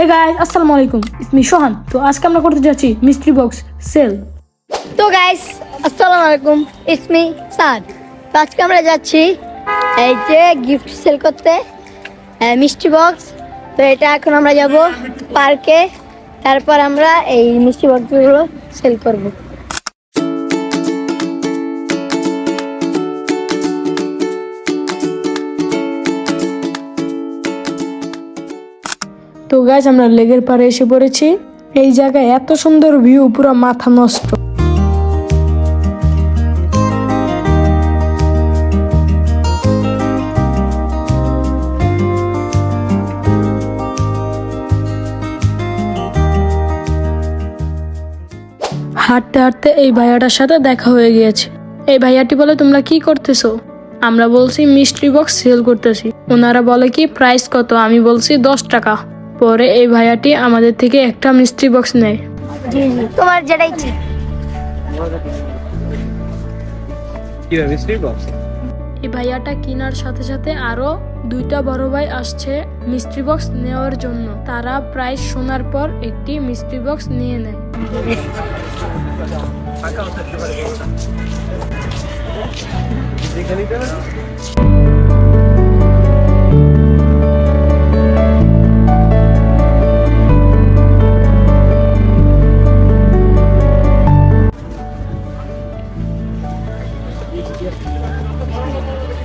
Hey guys আসসালামু আলাইকুম ইসমি সোহান তো আজকে আমরা করতে যাচ্ছি মিস্ট্রি বক্স সেল তো গাইস আসসালামু আলাইকুম ইসমি সাদ তো আজকে আমরা যাচ্ছি এই যে গিফট সেল করতে মিষ্টি বক্স তো এটা এখন আমরা যাব পার্কে তারপর আমরা এই মিষ্টি বক্সগুলো সেল করব। তো গাছ আমরা লেগের পারে এসে পড়েছি। এই জায়গায় এত সুন্দর ভিউ পুরো মাথা নষ্ট। হাঁটতে হাঁটতে এই ভাইয়াটার সাথে দেখা হয়ে গিয়েছে। এই ভাইয়াটি বলে, তোমরা কি করতেছো? আমরা বলছি মিস্ট্রি বক্স সেল করতেছি। ওনারা বলে কি প্রাইস কত? আমি বলছি, দশ টাকা। পরে এই ভাইয়াটি আমাদের থেকে একটা মিষ্টি বক্স নেয়। জি জি তোমার যেটা ইচ্ছে। এই ভাইয়াটা কেনার সাথে সাথে আরও দুইটা বড় ভাই আসছে মিস্ট্রি বক্স নেওয়ার জন্য। তারা প্রাইস শোনার পর একটি মিস্ট্রি বক্স নিয়ে নেয়। যেখানে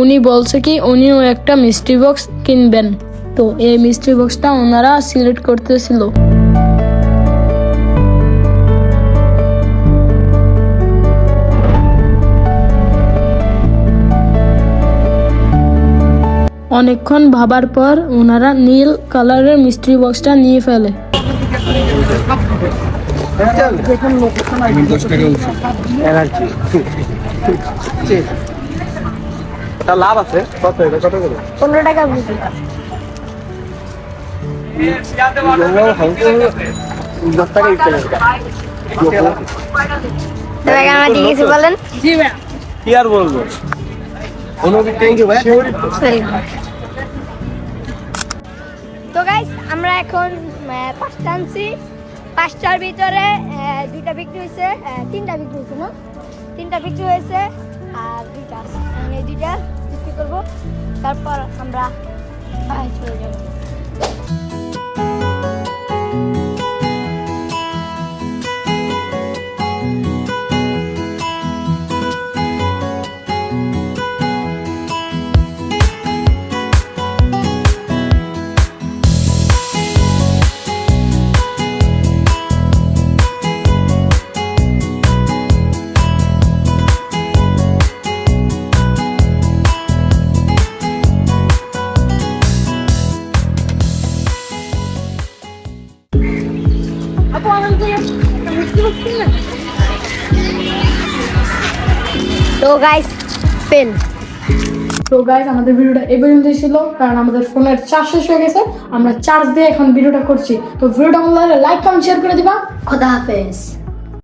উনি বলছে কি, উনিও একটা মিস্ট্রি বক্স কিনবেন। তো এই মিস্ট্রি বক্সটা ওনারা সিলেক্ট করতেছিল। অনেকক্ষণ ভাবার পর ওনারা নীল কালারের মিস্ট্রি বক্সটা নিয়ে ফেলে। এনার্জি তা লাভ আছে। কত এটা? কত করে? পনেরো টাকা বুঝি। তো গাইস আমরা এখন আহ, পাঁচটা আনছি। পাঁচটার ভিতরে আহ, দুইটা বিক্রি হয়েছে তিনটা বিক্রি হয়েছে না? তিনটা বিক্রি হয়েছে। আর দুইটা আমি এই দুইটা বিক্রি করব। তারপর আমরা চলে যাব। তো গাইস পেন তো গাইস আমাদের ভিডিওটা এই পর্যন্তই ছিল কারণ আমাদের ফোনের চার্জ শেষ হয়ে গেছে আমরা চার্জ দিয়ে এখন ভিডিওটা করছি। তো ভিডিওটা ভালো লাগলে লাইক কমেন্ট শেয়ার করে দিবা। খোদা হাফেজ।